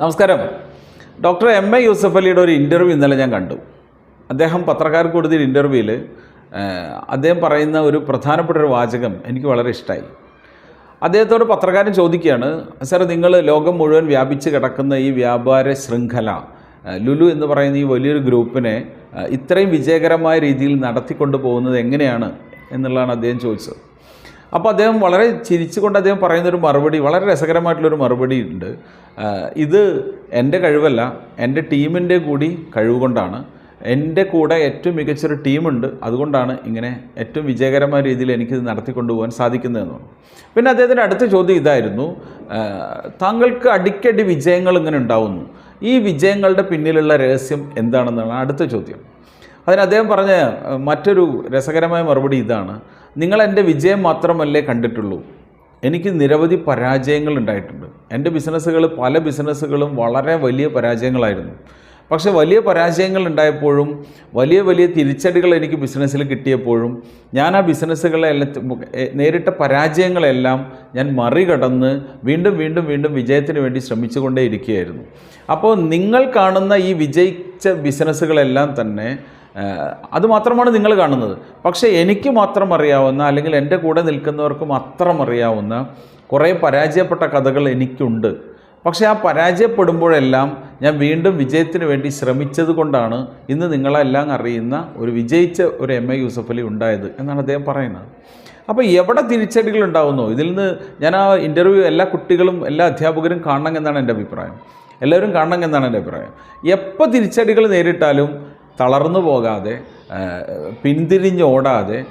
നമസ്കാരം. Doctor M A Yusuf അലിയുടെ ഒരു ഇന്റർവ്യൂ ഇന്നലെ ഞാൻ കണ്ടു. അദ്ദേഹം പത്രക്കാർക്ക് കൊടുത്തൊരു ഇന്റർവ്യൂവിൽ അദ്ദേഹം പറയുന്ന ഒരു പ്രധാനപ്പെട്ട ഒരു വാചകം എനിക്ക് വളരെ ഇഷ്ടമായി അദ്ദേഹത്തോട് പത്രക്കാരൻ ചോദിക്കുകയാണ് സാർ നിങ്ങൾ ലോകം മുഴുവൻ വ്യാപിച്ച് കിടക്കുന്ന ഈ വ്യാപാര ശൃംഖല ലുലു എന്ന് പറയുന്ന ഈ വലിയൊരു ഗ്രൂപ്പിനെ ഇത്രയും വിജയകരമായ രീതിയിൽ നടത്തിക്കൊണ്ടു പോകുന്നത് എങ്ങനെയാണ്? എന്നുള്ളതാണ് അദ്ദേഹം ചോദിച്ചത്. അപ്പോൾ അദ്ദേഹം വളരെ ചിരിച്ചുകൊണ്ട് അദ്ദേഹം പറയുന്നൊരു മറുപടി വളരെ രസകരമായിട്ടുള്ളൊരു മറുപടി ഉണ്ട്. ഇത് എന്റെ കഴിവല്ല എന്റെ ടീമിന്റെ കൂടി കഴിവ് കൊണ്ടാണ് എന്റെ കൂടെ ഏറ്റവും മികച്ചൊരു ടീമുണ്ട് അതുകൊണ്ടാണ് ഇങ്ങനെ ഏറ്റവും വിജയകരമായ രീതിയിൽ എനിക്കിത് നടത്തിക്കൊണ്ടുപോകാൻ സാധിക്കുന്നതെന്നാണ് പിന്നെ അദ്ദേഹത്തിന്റെ അടുത്ത ചോദ്യം ഇതായിരുന്നു താങ്കൾക്ക് അടിക്കടി വിജയങ്ങൾ ഇങ്ങനെ ഉണ്ടാവുന്നു. ഈ വിജയങ്ങളുടെ പിന്നിലുള്ള രഹസ്യം എന്താണെന്നാണ് അടുത്ത ചോദ്യം. അതിന് അദ്ദേഹം പറഞ്ഞ മറ്റൊരു രസകരമായ മറുപടി ഇതാണ്. നിങ്ങൾ എന്റെ വിജയം മാത്രമല്ലേ കണ്ടിട്ടുള്ളൂ. എനിക്ക് നിരവധി പരാജയങ്ങൾ ഉണ്ടായിട്ടുണ്ട്. എന്റെ ബിസിനസ്സുകൾ പല ബിസിനസ്സുകളും വളരെ വലിയ പരാജയങ്ങളായിരുന്നു. പക്ഷേ വലിയ പരാജയങ്ങൾ ഉണ്ടായപ്പോഴും വലിയ വലിയ തിരിച്ചടികൾ എനിക്ക് ബിസിനസ്സിൽ കിട്ടിയപ്പോഴും ഞാൻ ആ ബിസിനസ്സുകളെല്ലാം നേരിട്ട പരാജയങ്ങളെല്ലാം ഞാൻ മറികടന്ന് വീണ്ടും വീണ്ടും വീണ്ടും വിജയത്തിന് വേണ്ടി ശ്രമിച്ചുകൊണ്ടേ ഇരിക്കുകയായിരുന്നു. അപ്പോൾ നിങ്ങൾ കാണുന്ന ഈ വിജയിച്ച ബിസിനസ്സുകളെല്ലാം തന്നെ അതുമാത്രമാണ് അത് മാത്രമാണ് നിങ്ങൾ കാണുന്നത്. പക്ഷേ എനിക്ക് മാത്രം അറിയാവുന്ന അല്ലെങ്കിൽ എന്റെ കൂടെ നിൽക്കുന്നവർക്ക് മാത്രം അറിയാവുന്ന കുറേ പരാജയപ്പെട്ട കഥകൾ എനിക്കുണ്ട്. പക്ഷേ ആ പരാജയപ്പെടുമ്പോഴെല്ലാം ഞാൻ വീണ്ടും വിജയത്തിന് വേണ്ടി ശ്രമിച്ചത് കൊണ്ടാണ് ഇന്ന് നിങ്ങളെല്ലാം അറിയുന്ന ഒരു വിജയിച്ച ഒരു എം എ യൂസഫലി ഉണ്ടായത് എന്നാണ് അദ്ദേഹം പറയുന്നത്. അപ്പോൾ എവിടെ തിരിച്ചടികൾ ഉണ്ടാവുന്നു? ഇതിൽ നിന്ന് ഞാൻ ആ ഇന്റർവ്യൂ എല്ലാ കുട്ടികളും എല്ലാ അധ്യാപകരും കാണണം എന്നാണ് എന്റെ അഭിപ്രായം. എല്ലാവരും കാണണം എന്നാണ് എന്റെ അഭിപ്രായം. എപ്പോൾ തിരിച്ചടികൾ നേരിട്ടാലും തളർന്നു പോകാതെ പിന്തിരിഞ്ഞോടാതെ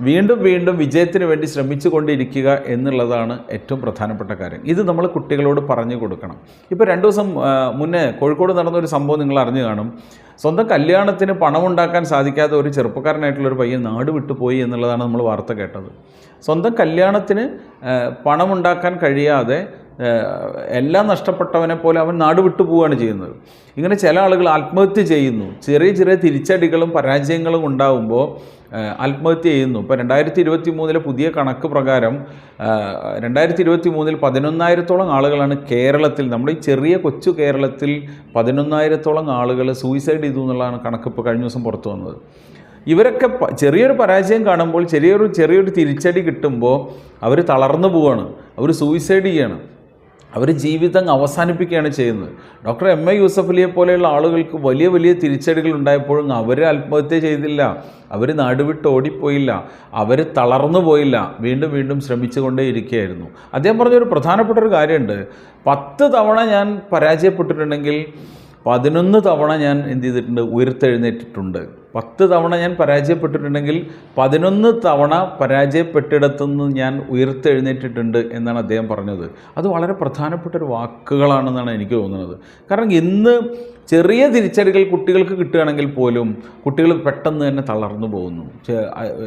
വീണ്ടും വീണ്ടും വിജയത്തിന് വേണ്ടി ശ്രമിച്ചു കൊണ്ടിരിക്കുക എന്നുള്ളതാണ് ഏറ്റവും പ്രധാനപ്പെട്ട കാര്യം. ഇത് നമ്മൾ കുട്ടികളോട് പറഞ്ഞു കൊടുക്കണം. ഇപ്പോൾ രണ്ട് ദിവസം മുന്നേ കോഴിക്കോട് നടന്നൊരു സംഭവം നിങ്ങൾ അറിഞ്ഞു കാണും. സ്വന്തം കല്യാണത്തിന് പണമുണ്ടാക്കാൻ സാധിക്കാത്ത ഒരു ചെറുപ്പക്കാരനായിട്ടുള്ള ഒരു പയ്യൻ നാട് വിട്ടുപോയി എന്നുള്ളതാണ് നമ്മൾ വാർത്ത കേട്ടത്. സ്വന്തം കല്യാണത്തിന് പണമുണ്ടാക്കാൻ കഴിയാതെ എല്ലാം നഷ്ടപ്പെട്ടവനെ പോലെ അവൻ നാട് വിട്ടു പോവുകയാണ് ചെയ്യുന്നത്. ഇങ്ങനെ ചില ആളുകൾ ആത്മഹത്യ ചെയ്യുന്നു. ചെറിയ ചെറിയ തിരിച്ചടികളും പരാജയങ്ങളും ഉണ്ടാകുമ്പോൾ ആത്മഹത്യ ചെയ്യുന്നു. ഇപ്പോൾ രണ്ടായിരത്തി ഇരുപത്തി മൂന്നിലെ പുതിയ കണക്ക് പ്രകാരം രണ്ടായിരത്തി ഇരുപത്തി മൂന്നിൽ പതിനൊന്നായിരത്തോളം ആളുകളാണ് കേരളത്തിൽ നമ്മുടെ ഈ ചെറിയ കൊച്ചു കേരളത്തിൽ പതിനൊന്നായിരത്തോളം ആളുകൾ സൂയിസൈഡ് ചെയ്തു എന്നുള്ളതാണ് കണക്ക് ഇപ്പോൾ കഴിഞ്ഞ ദിവസം പുറത്തു വന്നത്. ഇവരൊക്കെ ചെറിയൊരു പരാജയം കാണുമ്പോൾ ചെറിയൊരു ചെറിയൊരു തിരിച്ചടി കിട്ടുമ്പോൾ അവർ തളർന്നു പോവുകയാണ് അവർ സൂയിസൈഡ് ചെയ്യണം. അവർ ജീവിതം അവസാനിപ്പിക്കുകയാണ് ചെയ്യുന്നത്. Doctor M. എ. യൂസഫലിയെ പോലെയുള്ള ആളുകൾക്ക് വലിയ വലിയ തിരിച്ചടികൾ ഉണ്ടായപ്പോഴും അവർ ആത്മഹത്യ ചെയ്തില്ല. അവർ നാടുവിട്ട് ഓടിപ്പോയില്ല. അവർ തളർന്നു പോയില്ല. വീണ്ടും വീണ്ടും ശ്രമിച്ചുകൊണ്ടേ ഇരിക്കുകയായിരുന്നു അദ്ദേഹം പറഞ്ഞൊരു പ്രധാനപ്പെട്ട ഒരു കാര്യമുണ്ട്. പത്ത് തവണ ഞാൻ പരാജയപ്പെട്ടിട്ടുണ്ടെങ്കിൽ പതിനൊന്ന് തവണ ഞാൻ എന്ത് ചെയ്തിട്ടുണ്ട്? ഉയർത്തെഴുന്നേറ്റിട്ടുണ്ട്. പത്ത് തവണ ഞാൻ പരാജയപ്പെട്ടിട്ടുണ്ടെങ്കിൽ പതിനൊന്ന് തവണ പരാജയപ്പെട്ടിടത്തുനിന്ന് ഞാൻ ഉയർത്തെഴുന്നേറ്റിട്ടുണ്ട് എന്നാണ് അദ്ദേഹം പറഞ്ഞത്. അത് വളരെ പ്രധാനപ്പെട്ട ഒരു വാക്കുകളാണെന്നാണ് എനിക്ക് തോന്നുന്നത്. കാരണം ഇന്ന് ചെറിയ തിരിച്ചടികൾ കുട്ടികൾക്ക് കിട്ടുകയാണെങ്കിൽ പോലും കുട്ടികൾ പെട്ടെന്ന് തന്നെ തളർന്നു പോകുന്നു.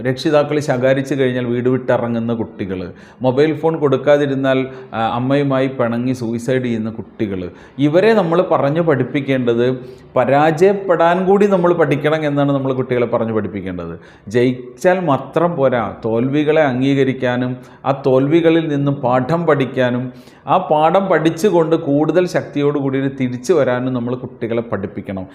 രക്ഷിതാക്കൾ ശകാരിച്ചു കഴിഞ്ഞാൽ വീട് വിട്ടിറങ്ങുന്ന കുട്ടികൾ മൊബൈൽ ഫോൺ കൊടുക്കാതിരുന്നാൽ അമ്മയുമായി പിണങ്ങി സൂയിസൈഡ് ചെയ്യുന്ന കുട്ടികൾ ഇവരെ നമ്മൾ പറഞ്ഞു പഠിപ്പിക്കേണ്ടത് പരാജയപ്പെടാൻ കൂടി നമ്മൾ പഠിക്കണം എന്നാണ് നമ്മൾ കുട്ടികളെ പറഞ്ഞു പഠിപ്പിക്കേണ്ടത്. ജയിച്ചാൽ മാത്രം പോരാ. തോൽവികളെ അംഗീകരിക്കാനും ആ തോൽവികളിൽ നിന്നും പാഠം പഠിക്കാനും ആ പാഠം പഠിച്ചുകൊണ്ട് കൂടുതൽ ശക്തിയോട് കൂടി തിരിച്ചു വരാനും നമ്മൾ കുട്ടികളെ പഠിപ്പിക്കണം.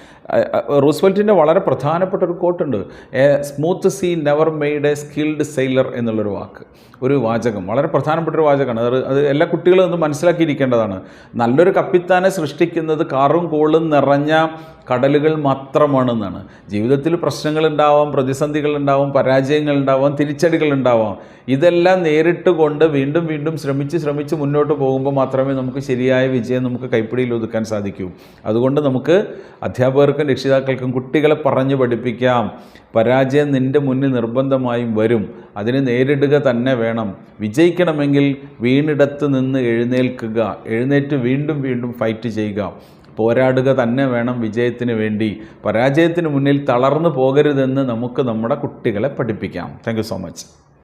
റൂസ്വെൽറ്റിന്റെ വളരെ പ്രധാനപ്പെട്ട ഒരു കോട്ടുണ്ട് a smooth sea never made a skilled sailor എന്നുള്ളൊരു വാക്ക്. ഒരു വാചകം. വളരെ പ്രധാനപ്പെട്ട ഒരു വാചകമാണ്. അത് അത് എല്ലാ കുട്ടികളും ഒന്ന് മനസ്സിലാക്കിയിരിക്കേണ്ടതാണ്. നല്ലൊരു കപ്പിത്താനെ സൃഷ്ടിക്കുന്നത് കാറും കോളും നിറഞ്ഞ കടലുകൾ മാത്രമാണെന്നാണ്. ജീവിതത്തിൽ പ്രശ്നങ്ങൾ ഉണ്ടാവാം പ്രതിസന്ധികൾ ഉണ്ടാവാം പരാജയങ്ങൾ ഉണ്ടാവാം തിരിച്ചടികൾ ഉണ്ടാവാം ഇതെല്ലാം നേരിട്ട് കൊണ്ട് വീണ്ടും വീണ്ടും ശ്രമിച്ച് ശ്രമിച്ച് മുന്നോട്ട് പോകുമ്പോൾ മാത്രമേ നമുക്ക് ശരിയായ വിജയം നമുക്ക് കൈപ്പിടിയിൽ ഒതുക്കാൻ സാധിക്കൂ. അതുകൊണ്ട് നമുക്ക് അധ്യാപകർക്കും രക്ഷിതാക്കൾക്കും കുട്ടികളെ പറഞ്ഞു പഠിപ്പിക്കാം. പരാജയം നിന്റെ മുന്നിൽ നിർബന്ധമായും വരും. അതിനെ നേരിടുക തന്നെ വേണം. വിജയിക്കണമെങ്കിൽ വീണിടത്ത് നിന്ന് എഴുന്നേൽക്കുക. എഴുന്നേറ്റ് വീണ്ടും വീണ്ടും ഫൈറ്റ് ചെയ്യുക. പോരാടുക തന്നെ വേണം വിജയത്തിന് വേണ്ടി. പരാജയത്തിന് മുന്നിൽ തളർന്നു പോകരുതെന്ന് നമുക്ക് നമ്മുടെ കുട്ടികളെ പഠിപ്പിക്കാം. Thank so much